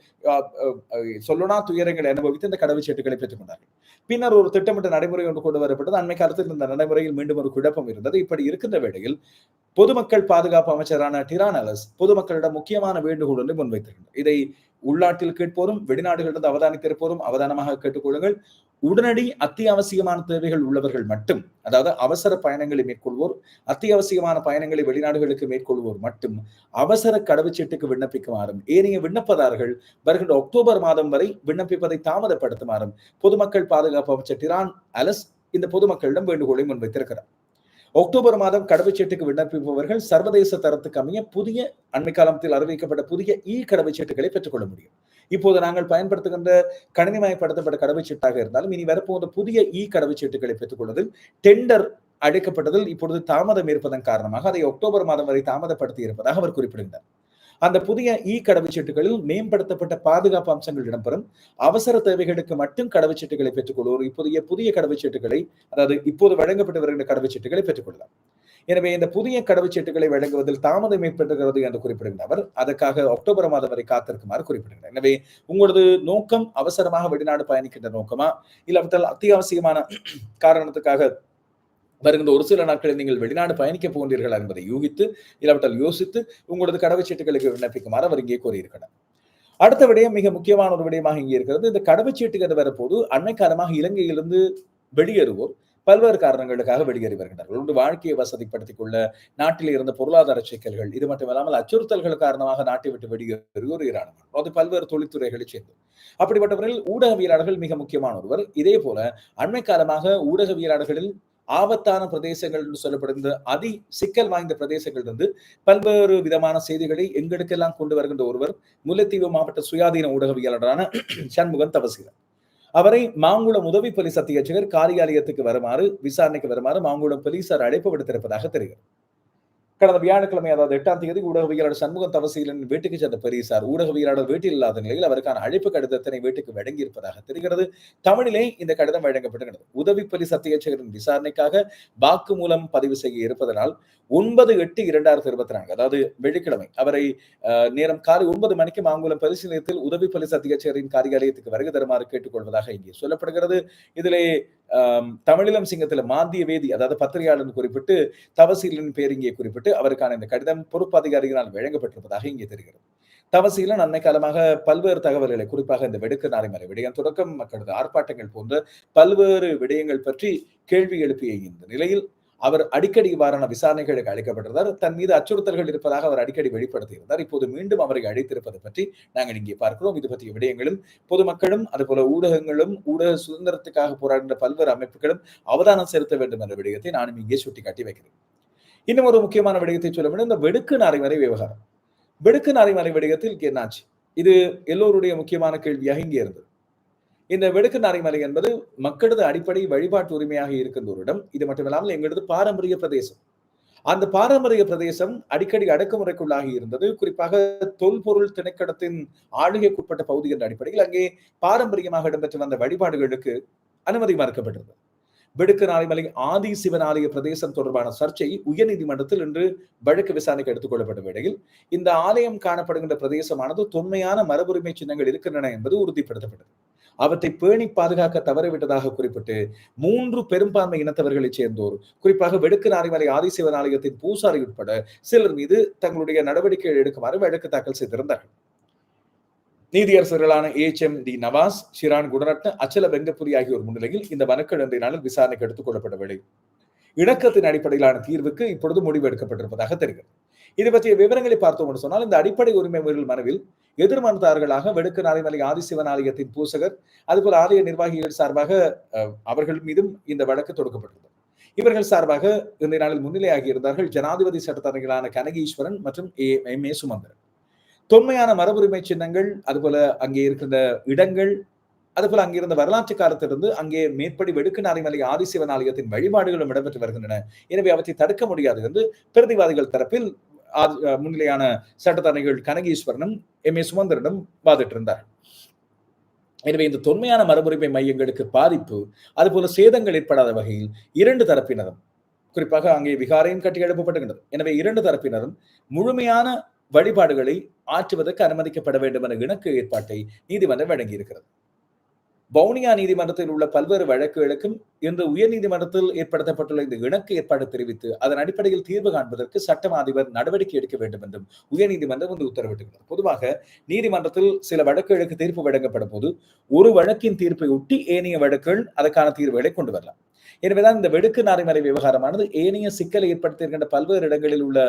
சொல்லனா துயரங்களை அனுபவித்து இந்த கடவுச்சீட்டுகளை பெற்றுக்கொண்டார்கள் பின்னர் ஒரு திட்டமிட்ட நடைமுறை ஒன்று கொண்டு வரப்பட்டது. அண்மை காலத்தில் இந்த நடைமுறையில் மீண்டும் ஒரு குழப்பம் இருந்தது. இப்படி இருக்கின்ற வேளையில் பொதுமக்கள் பாதுகாப்பு அமைச்சரான டிரான் அலஸ் பொதுமக்களிடம் முக்கியமான வேண்டுகோள் ஒன்று முன்வைத்திருக்கிறார் இதை உள்நாட்டில் கேட்போரும் வெளிநாடுகளிலிருந்து அவதானித்திருப்போரும் அவதானமாக கேட்டுக்கொள்ளுங்கள். உடனடி அத்தியாவசியமான தேவைகள் உள்ளவர்கள் மட்டும் அதாவது அவசர பயணங்களை மேற்கொள்வோர் அத்தியாவசியமான பயணங்களை வெளிநாடுகளுக்கு மேற்கொள்வோர் மட்டும் அவசர கடவுச்சீட்டுக்கு விண்ணப்பிக்குமாறும் ஏனைய விண்ணப்பதாரர்கள் வருகின்ற அக்டோபர் மாதம் வரை விண்ணப்பிப்பதை தாமதப்படுத்துமாறும் பொதுமக்கள் பாதுகாப்பு அமைச்சர் டிரான் அலஸ் இந்த பொதுமக்களிடம் வேண்டுகோளை முன்வைத்திருக்கிறார். அக்டோபர் மாதம் கடவுச்சீட்டுக்கு விண்ணப்பிப்பவர்கள் சர்வதேச தரத்துக்கு அமைய புதிய அண்மை காலத்தில் அறிவிக்கப்பட்ட புதிய இ கடவுச்சீட்டுகளை பெற்றுக்கொள்ள முடியும். இப்போது நாங்கள் பயன்படுத்துகின்ற கணினிமயப்படுத்தப்பட்ட கடவுச்சீட்டாக இருந்தாலும் இனி வரப்போகிற புதிய இ கடவுச்சீட்டுகளை பெற்றுக்கொள்வதில் டெண்டர் அழைக்கப்பட்டதில் இப்பொழுது தாமதம் இருப்பதன் காரணமாக அதை அக்டோபர் மாதம் வரை தாமதப்படுத்தி இருப்பதாக அவர் குறிப்பிடுகிறார் அந்த புதிய இ கடவுச்சீட்டுகளில் மேம்படுத்தப்பட்ட பாதுகாப்பு அம்சங்கள் இடம்பெறும். அவசர தேவைகளுக்கு மட்டும் கடவுச்சீட்டுகளை பெற்றுக்கொள்வோர். இப்போதைய புதிய கடவுச்சீட்டுகளை அதாவது இப்போது வழங்கப்பட்டு வருகின்ற கடவுச்சீட்டுகளை பெற்றுக்கொள்ளலாம். எனவே இந்த புதிய கடவுச்சீட்டுகளை வழங்குவதில் தாமதம் ஏற்படுகிறது என்று குறிப்பிடுகின்ற அவர் அதற்காக அக்டோபர் மாதம் வரை காத்திருக்குமாறு குறிப்பிடுகிறார் எனவே உங்களது நோக்கம் அவசரமாக வெளிநாடு பயணிக்கின்ற நோக்கமா? இல்லாவிட்டால் அத்தியாவசியமான காரணத்துக்காக வருகின்ற ஒரு சில நாட்களில் நீங்கள் வெளிநாடு பயணிக்க போகின்றீர்கள் என்பதை யூகித்து இல்லாவிட்டால் யோசித்து உங்களது கடவுச்சீட்டுகளுக்கு விண்ணப்பிக்குமாறு அவர் இங்கே கூறியிருக்கிறார். அடுத்த விடயம் மிக முக்கியமான ஒரு விடயமாக இங்கே இருக்கிறது. இந்த கடவுச்சீட்டுகள் வரப்போது அண்மை காலமாக இலங்கையிலிருந்து வெளியேறுவோர் பல்வேறு காரணங்களுக்காக வெளியேறி வருகின்றார்கள். ஒன்று வாழ்க்கையை வசதிப்படுத்திக் கொள்ள நாட்டில் இருந்த பொருளாதார சிக்கல்கள் இது மட்டுமில்லாமல் அச்சுறுத்தல்கள் காரணமாக நாட்டை விட்டு வெளியேறுவோர் ஈரானவர் அது பல்வேறு தொழில்துறைகளை சேர்ந்து அப்படிப்பட்டவர்கள் ஊடகவியலாளர்கள் மிக முக்கியமான ஒருவர். இதே போல அண்மை காலமாக ஊடகவியலாளர்களில் ஆபத்தான பிரதேசங்கள் என்று சொல்லப்படுகின்ற அதி சிக்கல் வாய்ந்த பிரதேசங்கள் இருந்து பல்வேறு விதமான செய்திகளை எங்களுக்கெல்லாம் கொண்டு வருகின்ற ஒருவர் முல்லைத்தீவு மாவட்ட சுயாதீன ஊடகவியலாளரான சண்முகன் தவசீலன் அவரை மாங்குளம் உதவி போலீஸ் அத்தியட்சகர் காரியாலயத்துக்கு வருமாறு விசாரணைக்கு வருமாறு மாங்குளம் போலீசார் அழைப்பு விடுத்திருப்பதாக தெரிகிறது. கடந்த வியாழக்கிழமை அதாவது எட்டாம் தேதி ஊடகவியலாளர் சண்முகம் தவசீலன் வீட்டுக்கு சென்ற பெரியசார் ஊடகவியலாளர் வீட்டில் இல்லாத நிலையில் அவருக்கான அழைப்பு கடிதத்தினை வீட்டுக்கு வழங்கியிருப்பதாக தெரிகிறது. தமிழிலே இந்த கடிதம் வழங்கப்பட்டுகிறது உதவி பலி சத்தியச்சகரின் விசாரணைக்காக வாக்கு மூலம் பதிவு செய்ய இருப்பதனால் ஒன்பது எட்டு இரண்டாயிரத்தி இருபத்தி நான்கு அதாவது வெள்ளிக்கிழமை அவரை நேரம் காலை ஒன்பது மணிக்கு மாங்குளம் பரிசீலனத்தில் உதவி பலி சத்தியச்சகரின் காரியாலயத்துக்கு வருகை தருமாறு கேட்டுக்கொள்வதாக இங்கே சொல்லப்படுகிறது. இதிலே தமிழிலம் சிங்கத்தில் மாந்திய வேதி அதாவது பத்திரிகையாளர் குறிப்பிட்டு தவசீலின் பேர் இங்கே குறிப்பிட்டு அவருக்கான இந்த கடிதம் பொறுப்பு அதிகாரிகளால் வழங்கப்பட்டிருப்பதாக இங்கே தெரிகிறது. தவசீலன் அன்னை காலமாக பல்வேறு தகவல்களை குறிப்பாக இந்த வெடுக்கு நாரிமறை விடயம் தொடக்கம் மக்களது ஆர்ப்பாட்டங்கள் போன்ற பல்வேறு விடயங்கள் பற்றி கேள்வி எழுப்பிய இந்த நிலையில் அவர் அடிக்கடி இவ்வாறான விசாரணைகளுக்கு அழைக்கப்பட்டிருந்தார். தன் மீது அச்சுறுத்தல்கள் இருப்பதாக அவர் அடிக்கடி வெளிப்படுத்தியிருந்தார். இப்போது மீண்டும் அவரை அழைத்திருப்பது பற்றி நாங்கள் இங்கே பார்க்கிறோம். இது பற்றிய விடயங்களும் பொதுமக்களும் அதுபோல ஊடகங்களும் ஊடக சுதந்திரத்துக்காக போராடுகின்ற பல்வேறு அமைப்புகளும் அவதானம் செலுத்த வேண்டும் என்ற விடயத்தை நானும் இங்கே சுட்டிக்காட்டி வைக்கிறேன். இன்னும் ஒரு முக்கியமான விடயத்தை சொல்ல வேண்டும். இந்த வெடுக்கு நாரைமறை விவகாரம். வெடுக்கு நாரைமறை விடயத்தில் என்னாச்சு? இது எல்லோருடைய முக்கியமான கேள்வியாக இங்கே இருந்தது. இந்த வெடுக்கு நாரைமலை என்பது மக்களது அடிப்படை வழிபாட்டு உரிமையாக இருக்கின்ற ஒரு இடம். இது மட்டுமில்லாமல் எங்களது பாரம்பரிய பிரதேசம். அந்த பாரம்பரிய பிரதேசம் அடிக்கடி அடக்குமுறைக்குள்ளாகி இருந்தது. குறிப்பாக தொல்பொருள் திணைக்கடத்தின் ஆளுகைக்குட்பட்ட பகுதி என்ற அடிப்படையில் அங்கே பாரம்பரியமாக இடம்பெற்று வந்த வழிபாடுகளுக்கு அனுமதி மறுக்கப்பட்டிருந்தது. வெடுக்கு நாளைமலை ஆதி சிவன் ஆலய பிரதேசம் தொடர்பான சர்ச்சை உயர்நீதிமன்றத்தில் இன்று வழக்கு விசாரணைக்கு எடுத்துக் கொள்ளப்பட்ட வேளையில் இந்த ஆலயம் காணப்படுகின்ற பிரதேசமானது தொன்மையான மரபுரிமை சின்னங்கள் இருக்கின்றன என்பது உறுதிப்படுத்தப்பட்டது. அவற்றை பேணி பாதுகாக்க தவறிவிட்டதாக குறிப்பிட்டு மூன்று பெரும்பான்மை இனத்தவர்களைச் சேர்ந்தோர் குறிப்பாக வெடுக்கு நாரிமலை ஆதிசிவன் ஆலயத்தின் பூசாரி உட்பட சிலர் மீது தங்களுடைய நடவடிக்கைகள் எடுக்குமாறு வழக்கு தாக்கல் செய்திருந்தார்கள். நீதியரசர்களான H M D Nawaz Shiran Gunaratne Achala Wengappuli ஆகியோர் முன்னிலையில் இந்த மனுக்கள் இன்றைய நாளில் விசாரணைக்கு எடுத்துக் கொள்ளப்படவில்லை. இணக்கத்தின் அடிப்படையிலான தீர்வுக்கு இப்பொழுது முடிவு எடுக்கப்பட்டிருப்பதாக தெரிகிறது. இது பற்றிய விவரங்களை பார்த்தோம் என்று சொன்னால் இந்த அடிப்படை உரிமை மீறல் மனுவில் எதிர்மனதாரர்களாக வெடுக்கு நாரைமலை ஆதிசிவன் ஆலயத்தின் பூசகர் அதுபோல் ஆலய நிர்வாகிகள் சார்பாக அவர்கள் மீதும் இந்த வழக்கு தொடுக்கப்பட்டது இவர்கள் சார்பாக இந்த நாளில் முன்னிலையாகி இருந்தார்கள் ஜனாதிபதி சட்டத்தரங்களான கனகீஸ்வரன் மற்றும் ஏ எம் ஏ சுமந்திரன். தொன்மையான மரபுரிமை சின்னங்கள் அதுபோல அங்கே இருக்கின்ற இடங்கள் அதுபோல அங்கிருந்த வரலாற்று காலத்திலிருந்து அங்கே மேற்படி வெடுக்கு நாரிமலை ஆதிசிவன் ஆலயத்தின் வழிபாடுகளும் இடம்பெற்று வருகின்றன. எனவே அவற்றை தடுக்க முடியாது என்று பிரதிவாதிகள் தரப்பில் முன்னிலையான சட்டத்தரணிகள் கனகீஸ்வரனும் எம். ஏ. சுமந்திரனும் வாதிட்டு இருந்தார் எனவே இந்த தொன்மையான மரபுரிமை மையங்களுக்கு பாதிப்பு அதுபோல சேதங்கள் ஏற்படாத வகையில் இரண்டு தரப்பினரும் குறிப்பாக அங்கே விகாரையும் கட்டி எழுப்பப்படுகின்றது எனவே இரண்டு தரப்பினரும் முழுமையான வழிபாடுகளை ஆற்றுவதற்கு அனுமதிக்கப்பட வேண்டும் என இணக்க ஏற்பாட்டை நீதிமன்றம் வழங்கியிருக்கிறது. வவுனியா நீதிமன்றத்தில் உள்ள பல்வேறு வழக்குகளுக்கும் இன்று உயர் நீதிமன்றத்தில் ஏற்படுத்தப்பட்டுள்ள இந்த இணக்கு ஏற்பாடு தெரிவித்து அதன் அடிப்படையில் தீர்வு காண்பதற்கு சட்டம் அதிபர் நடவடிக்கை எடுக்க வேண்டும் என்றும் உயர்நீதிமன்றம் வந்து உத்தரவிட்டுள்ளது பொதுவாக நீதிமன்றத்தில் சில வழக்குகளுக்கு தீர்ப்பு வழங்கப்படும் போது ஒரு வழக்கின் தீர்ப்பை ஒட்டி ஏனைய வழக்குகள் அதற்கான தீர்வுகளை கொண்டு வரலாம். எனவேதான் இந்த வெடுக்கு நாரிமறை விவகாரமானது ஏனைய சிக்கலை ஏற்படுத்தியிருக்கின்ற பல்வேறு இடங்களில் உள்ள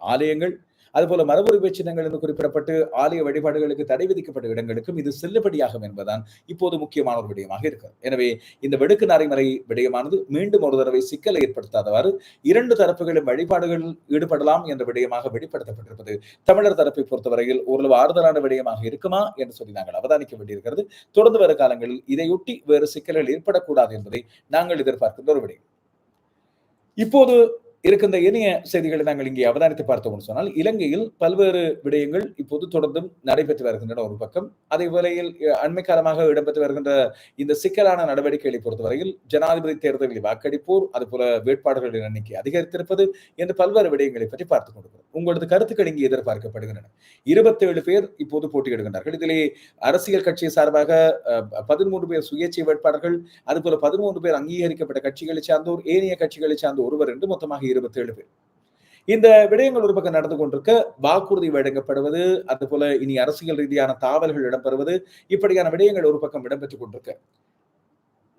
ஆலயங்கள் அதுபோல மரபுரிமை சின்னங்கள் என்று குறிப்பிடப்பட்டு ஆலய வழிபாடுகளுக்கு தடை விதிக்கப்பட்ட இடங்களுக்கும் இது செல்லுபடியாகும் என்பதுதான் இப்போது முக்கியமான ஒரு விடயமாக இருக்கிறது. எனவே இந்த வெடுக்கு நடைமுறை விடயமானது மீண்டும் ஒரு தடவை சிக்கலை ஏற்படுத்தாதவாறு இரண்டு தரப்புகளும் வழிபாடுகளில் ஈடுபடலாம் என்ற விடயமாக வெளிப்படுத்தப்பட்டிருப்பது தமிழர் தரப்பை பொறுத்தவரையில் ஓரளவு ஆறுதலான விடயமாக இருக்குமா என்று சொல்லி நாங்கள் அவதானிக்க வேண்டியிருக்கிறது. தொடர்ந்து வரும் காலங்களில் இதையொட்டி வேறு சிக்கல்கள் ஏற்படக்கூடாது என்பதை நாங்கள் எதிர்பார்க்கின்ற ஒரு விடயம். இப்போது இருக்கின்ற இணைய செய்திகளை நாங்கள் இங்கே அவதானித்து பார்த்தோம் சொன்னால் இலங்கையில் பல்வேறு விடயங்கள் இப்போது தொடர்ந்தும் நடைபெற்று வருகின்றன ஒரு பக்கம். அதே வேளையில் அண்மை காலமாக இடம்பெற்று வருகின்ற இந்த சிக்கலான நடவடிக்கைகளை பொறுத்தவரையில் ஜனாதிபதி தேர்தலில் வாக்களிப்போர் அதுபோல வேட்பாளர்களின் எண்ணிக்கை அதிகரித்திருப்பது என்று பல்வேறு விடயங்களை பற்றி பார்த்துக் கொண்டிருக்கிறோம். உங்களது கருத்துக்கள் இங்கே எதிர்பார்க்கப்படுகின்றன. இருபத்தி ஏழு பேர் இப்போது போட்டியிடுகின்றார்கள். இதிலே அரசியல் கட்சி சார்பாக பதிமூன்று பேர் சுயேட்சை வேட்பாளர்கள் அதுபோல பதிமூன்று பேர் அங்கீகரிக்கப்பட்ட கட்சிகளை சார்ந்தோர் ஏனைய கட்சிகளை சார்ந்த ஒருவர் என்று மொத்தமாக இருபத்தி ஏழு பேர். இந்த விடயங்கள் ஒரு பக்கம் நடந்து கொண்டிருக்க வாக்குறுதி வழங்கப்படுவது அது போல இனி அரசியல் ரீதியான தாவல்கள் இடம்பெறுவது இப்படியான விடயங்கள் ஒரு பக்கம் இடம்பெற்றுக் கொண்டிருக்க.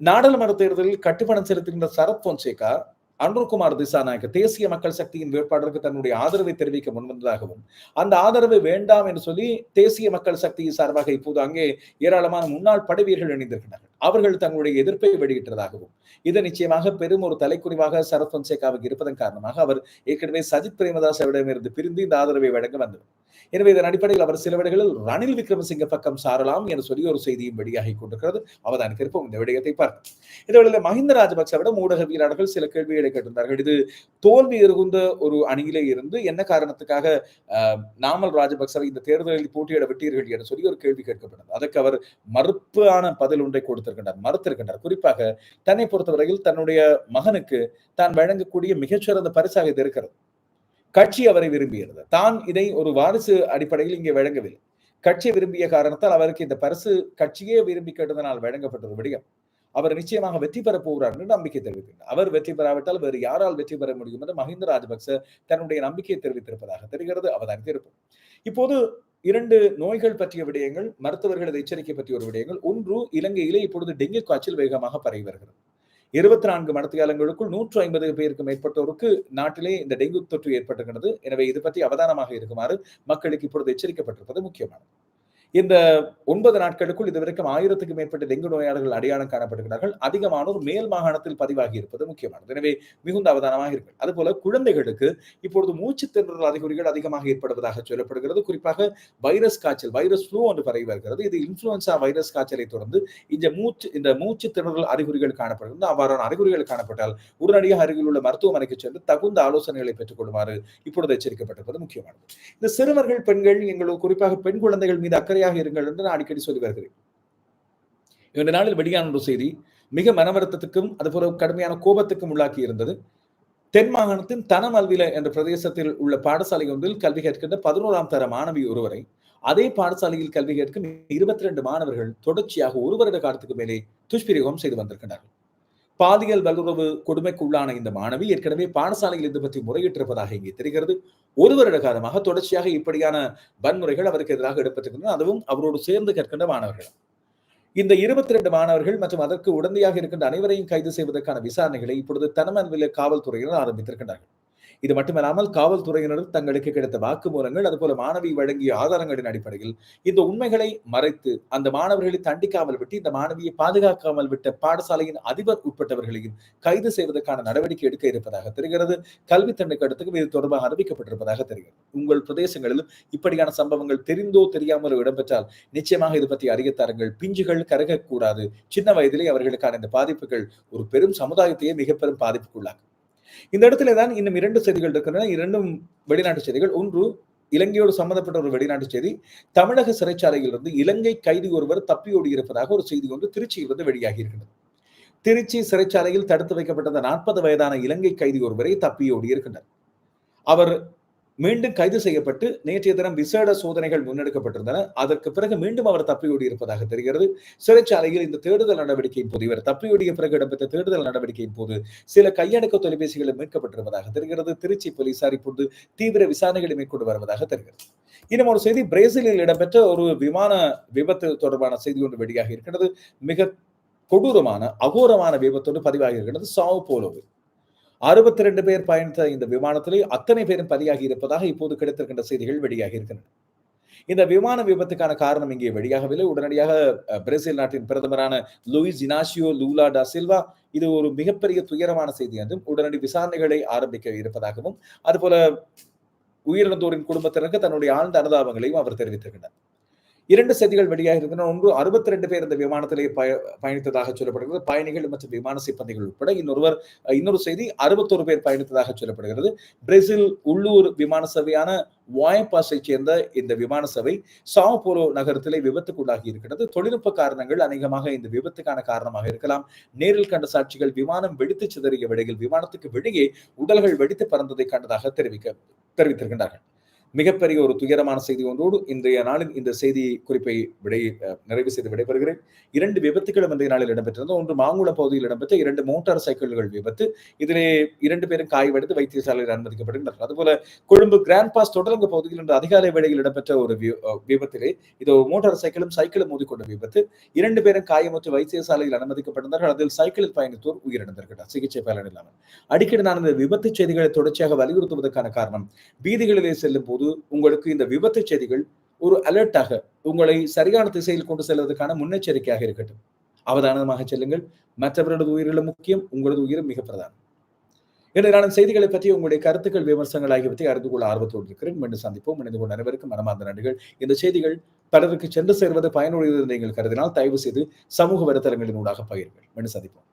நாடாளுமன்ற தேர்தலில் கட்டுப்பணம் செலுத்துகின்ற சரத் பொன்சேகா அன்ருகுமார் திசாநாயக்க தேசிய மக்கள் சக்தியின் வேட்பாளருக்கு தன்னுடைய ஆதரவை தெரிவிக்க முன்வந்ததாகவும் அந்த ஆதரவு வேண்டாம் என்று சொல்லி தேசிய மக்கள் சக்தி சார்பாக இப்போது அங்கே ஏராளமான முன்னாள் படைவீர்கள் இணைந்திருக்கிறார்கள் அவர்கள் தங்களுடைய எதிர்ப்பை வெளியிட்டதாகவும் இது நிச்சயமாக பெரும் ஒரு தலைக்குறிவாக சரத் பொன்சேகாவுக்கு இருப்பதன் காரணமாக அவர் ஏற்கனவே சஜித் பிரேமதாசவிடமிருந்து பிரிந்து இந்த ஆதரவை வழங்க வந்தவர். எனவே இதன் அடிப்படையில் அவர் சில விடைகளில் ரணில் விக்ரமசிங்க பக்கம் சாரலாம் என சொல்லி ஒரு செய்தியும் வெளியாகி கொண்டிருக்கிறது. அவதானிக்க இருப்போம். இந்த விடயத்தை பார்த்து இந்த வேளையில் மஹிந்த ராஜபக்சவிடம் ஊடகவியலாளர்கள் சில கேள்விகளை கேட்டிருந்தார்கள். இது தோல்வி இருந்த ஒரு அணியிலே இருந்து என்ன காரணத்துக்காக நாமல் ராஜபக்சவை இந்த தேர்தலில் போட்டியிட விட்டீர்கள் என சொல்லி ஒரு கேள்வி கேட்கப்பட்டது. அதற்கு அவர் மறுப்பான பதில் ஒன்றை கொடுத்திருக்கின்றார் மறுத்திருக்கின்றார். குறிப்பாக தன்னை பொறுத்தவரையில் தன்னுடைய மகனுக்கு தான் வழங்கக்கூடிய மிகச்சிறந்த பரிசாக இது இருக்கிறது. கட்சி அவரை விரும்பியிருந்தது தான் இதை ஒரு வாரிசு அடிப்படையில் இங்கே வழங்கவில்லை. கட்சி விரும்பிய காரணத்தால் அவருக்கு இந்த பரிசு கட்சியே விரும்பி கேட்டதனால் வழங்கப்பட்டது ஒரு விடயம். அவர் நிச்சயமாக வெற்றி பெற போகிறார் என்று நம்பிக்கை தெரிவித்தார் அவர் வெற்றி பெறாவிட்டால் வேறு யாரால் வெற்றி பெற முடியும் என்று மஹிந்த ராஜபக்ச தன்னுடைய நம்பிக்கையை தெரிவித்திருப்பதாக தெரிகிறது அவதானித்திருப்போம் இப்போது இரண்டு நோய்கள் பற்றிய விடயங்கள் மருத்துவர்களது எச்சரிக்கை பற்றிய ஒரு விடயங்கள். ஒன்று இலங்கையிலே இப்பொழுது டெங்கு காய்ச்சல் வேகமாக பரவி வருகிறது. இருபத்தி நான்கு மடத்தியாலங்களுக்குள் நூற்று ஐம்பது பேருக்கு மேற்பட்டோருக்கு நாட்டிலே இந்த டெங்கு தொற்று ஏற்பட்டிருக்கிறது. எனவே இது பற்றி அவதானமாக இருக்குமாறு மக்களுக்கு இப்பொழுது எச்சரிக்கப்பட்டிருப்பது முக்கியமானது. இந்த ஒன்பது நாட்களுக்குள் இதுவரைக்கும் ஆயிரத்துக்கு மேற்பட்ட டெங்கு நோயாளர்கள் அடையாளம் காணப்படுகிறார்கள். அதிகமானோர் மேல் மாகாணத்தில் பதிவாகி இருப்பது முக்கியமானது. எனவே மிகுந்த அவதானமாக இருக்கு அதுபோல குழந்தைகளுக்கு இப்பொழுது மூச்சு திணறல் அறிகுறிகள் அதிகமாக ஏற்படுவதாக சொல்லப்படுகிறது. குறிப்பாக வைரஸ் காய்ச்சல் வைரஸ் ஃப்ளூ என்று பரவி வருகிறது. இது இன்ஃபுளுன்சா வைரஸ் காய்ச்சலை தொடர்ந்து இந்த மூச்சு இந்த மூச்சு திணறல் அறிகுறிகள் காணப்படுகிறது. அவ்வாறான அறிகுறிகள் காணப்பட்டால் உடனடியாக அருகில் உள்ள மருத்துவமனைக்கு சென்று தகுந்த ஆலோசனைகளை பெற்றுக் கொள்ளுமாறு இப்பொழுது எச்சரிக்கப்பட்டிருப்பது முக்கியமானது. இந்த சிறுவர்கள் பெண்கள் எங்களுக்கு குறிப்பாக பெண் குழந்தைகள் மீது அக்கறை அக்கறையாக இருங்கள் என்று நான் அடிக்கடி சொல்லி வருகிறேன். இந்த நாளில் வெளியான ஒரு செய்தி மிக மனவருத்தத்துக்கும் அதுபோல கடுமையான கோபத்துக்கும் உள்ளாக்கி இருந்தது. தென் மாகாணத்தின் தனமல்வில என்ற பிரதேசத்தில் உள்ள பாடசாலை ஒன்றில் கல்வி கேட்கின்ற பதினோராம் தர மாணவி ஒருவரை அதே பாடசாலையில் கல்வி கேட்கும் இருபத்தி ரெண்டு மாணவர்கள் தொடர்ச்சியாக ஒரு வருட காலத்துக்கு மேலே துஷ்பிரயோகம் செய்து வந்திருக்கிறார்கள் பாலியல் வல்லுறவு கொடுமைக்குள்ளான இந்த மாணவி ஏற்கனவே பாடசாலையில் இது பற்றி முறையிட்டிருப்பதாக இங்கே தெரிகிறது. ஒரு வருட காலமாக தொடர்ச்சியாக இப்படியான வன்முறைகள் அவருக்கு எதிராக இடம்பெற்றிருக்கின்றன. அதுவும் அவரோடு சேர்ந்து கற்கின்ற மாணவர்கள். இந்த இருபத்தி ரெண்டு மாணவர்கள் மற்றும் அதற்கு உடந்தையாக இருக்கின்ற அனைவரையும் கைது செய்வதற்கான விசாரணைகளை இப்பொழுது தனமன்வில காவல்துறையினர் ஆரம்பித்திருக்கின்றார்கள். இது மட்டுமல்லாமல் காவல்துறையினர் தங்களுக்கு கிடைத்த வாக்குமூலங்கள் அதுபோல மாணவி வழங்கிய ஆதாரங்களின் அடிப்படையில் இந்த உண்மைகளை மறைத்து அந்த மாணவர்களை தண்டிக்காமல் விட்டு இந்த மாணவியை பாதுகாக்காமல் விட்ட பாடசாலையின் அதிபர் உட்பட்டவர்களையும் கைது செய்வதற்கான நடவடிக்கை எடுக்க இருப்பதாக தெரிகிறது. கல்வி தண்டுக்கடத்துக்கு இது தொடர்பாக அறிவிக்கப்பட்டிருப்பதாக தெரிகிறது. உங்கள் பிரதேசங்களிலும் இப்படியான சம்பவங்கள் தெரிந்தோ தெரியாமலோ இடம்பெற்றால் நிச்சயமாக இது பற்றி அறியத்தாரங்கள் பிஞ்சுகள் கருகக்கூடாது. சின்ன வயதிலே அவர்களுக்கான இந்த பாதிப்புகள் ஒரு பெரும் சமுதாயத்தையே மிக பெரும் பாதிப்புக்குள்ளாகும் இந்த இடத்துல தான் இன்னும் இரண்டு செய்திகள் இருக்கின்றன. இரண்டும் வெளிநாட்டு செய்திகள். ஒன்று இலங்கையோடு சம்பந்தப்பட்ட ஒரு வெளிநாட்டு செய்தி. தமிழக சிறைச்சாலையிலிருந்து இலங்கை கைதி ஒருவர் தப்பியோடி இருப்பதாக ஒரு செய்தி ஒன்று திருச்சியிலிருந்து வெளியாகி இருக்கின்றது. திருச்சி சிறைச்சாலையில் தடுத்து வைக்கப்பட்ட நாற்பது வயதான இலங்கை கைதி ஒருவரை தப்பியோடி இருக்கின்றார். அவர் மீண்டும் கைது செய்யப்பட்டு நேற்றைய தினம் விசேட சோதனைகள் முன்னெடுக்கப்பட்டிருந்தன. அதற்கு பிறகு மீண்டும் அவர் தப்பியோடி இருப்பதாக தெரிகிறது. சிறைச்சாலையில் இந்த தேடுதல் நடவடிக்கையின் போது இவர் தப்பியோடிய பிறகு இடம்பெற்ற தேடுதல் நடவடிக்கையின் போது சில கையடக்க தொலைபேசிகளும் மீட்கப்பட்டிருப்பதாக தெரிகிறது. திருச்சி போலீசார் இப்போது தீவிர விசாரணைகளை மேற்கொண்டு வருவதாக தெரிகிறது. இன்னும் ஒரு செய்தி பிரேசிலில் இடம்பெற்ற ஒரு விமான விபத்து தொடர்பான செய்தி ஒன்று வெளியாக இருக்கிறது மிக கொடூரமான அகோரமான விபத்தோடு பதிவாகி இருக்கிறது சாவ் போலோவில். அறுபத்தி ரெண்டு பேர் பயணித்த இந்த விமானத்திலே அத்தனை பேரும் பலியாகி இருப்பதாக இப்போது கிடைத்திருக்கின்ற செய்திகள் வெளியாகி இருக்கின்றன. இந்த விமான விபத்துக்கான காரணம் இங்கே வெளியாகவில்லை. உடனடியாக பிரேசில் நாட்டின் பிரதமரான லூயிஸ் இனாசியோ லூலா டா சில்வா இது ஒரு மிகப்பெரிய துயரமான செய்தி என்றும் உடனடி விசாரணைகளை ஆரம்பிக்க இருப்பதாகவும் அதுபோல உயிரிழந்தோரின் குடும்பத்தினருக்கு தன்னுடைய ஆழ்ந்த அனுதாபங்களையும் அவர் தெரிவித்திருக்கிறார் இரண்டு செய்திகள் வெளியாக இருக்கின்றன ஒன்று அறுபத்தி ரெண்டு பேர் இந்த விமானத்திலே பய பயணித்ததாக சொல்லப்படுகிறது. பயணிகள் மற்றும் விமான சிப்பந்திகள் உட்பட இன்னொருவர் இன்னொரு செய்தி அறுபத்தோரு பேர் பயணித்ததாக சொல்லப்படுகிறது. பிரேசில் உள்ளூர் விமான சேவையான வாயப்பாஸை சேர்ந்த இந்த விமான சேவை சாவ் நகரத்திலே விபத்துக்குள்ளாகி இருக்கிறது. தொழில்நுட்ப காரணங்கள் அநேகமாக இந்த விபத்துக்கான காரணமாக இருக்கலாம். நேரில் கண்ட சாட்சிகள் விமானம் வெடித்து சிதறிய விடையில் விமானத்துக்கு வெளியே உடல்கள் வெடித்து பறந்ததை கண்டதாக தெரிவிக்க தெரிவித்திருக்கின்றார்கள். மிகப்பெரிய ஒரு துயரமான செய்தி ஒன்றோடு இன்றைய நாளில் இந்த செய்தி குறிப்பை விடை நிறைவு செய்து விடைபெறுகிறேன். இரண்டு விபத்துகளும் இன்றைய நாளில் இடம்பெற்றிருந்தது. ஒன்று மாங்குள பகுதியில் இடம்பெற்ற இரண்டு மோட்டார் சைக்கிள்கள் விபத்து. இதிலே இரண்டு பேரும் காய்வடைந்து வைத்தியசாலையில் அனுமதிக்கப்படுகின்றனர். அதுபோல கொழும்பு கிராண்ட் பாஸ் தொடரங்க பகுதியில் இன்று அதிகாலை வேளையில் இடம்பெற்ற ஒரு விபத்திலே இது மோட்டார் சைக்கிளும் சைக்கிளும் மோதிக்கொண்ட விபத்து. இரண்டு பேரும் காயமுற்று வைத்தியசாலையில் அனுமதிக்கப்பட்டிருந்தார்கள். அதில் சைக்கிளில் பயணித்தோர் உயிரிழந்திருக்கிறார். சிகிச்சை பலன் இல்லாமல் அடிக்கடி நான் இந்த விபத்து செய்திகளை தொடர்ச்சியாக வலியுறுத்துவதற்கான காரணம் வீதிகளிலே செல்லும் போது போது உங்களுக்கு இந்த விபத்து செய்திகள் ஒரு அலர்ட்டாக உங்களை சரியான திசையில் கொண்டு செல்வதற்கான முன்னெச்சரிக்கையாக இருக்கட்டும். அவதானமாக செல்லுங்கள். மற்றவர்களது உயிரிலும் முக்கியம் உங்களது உயிரும் மிக பிரதானம். இன்றைய செய்திகளை பற்றி உங்களுடைய கருத்துக்கள் விமர்சனங்கள் ஆகியவற்றை அறிந்து கொள்ள ஆர்வத்தோடு இருக்கிறேன். மீண்டும் சந்திப்போம். இணைந்து கொண்ட அனைவருக்கும் மனமார்ந்த நன்றிகள். இந்த செய்திகள் பலருக்கு சென்று சேர்வது பயனுடையது நீங்கள் கருதினால் தயவு செய்து சமூக வலைத்தளங்களின் ஊடாக பகிருங்கள். மீண்டும் சந்திப்போம்.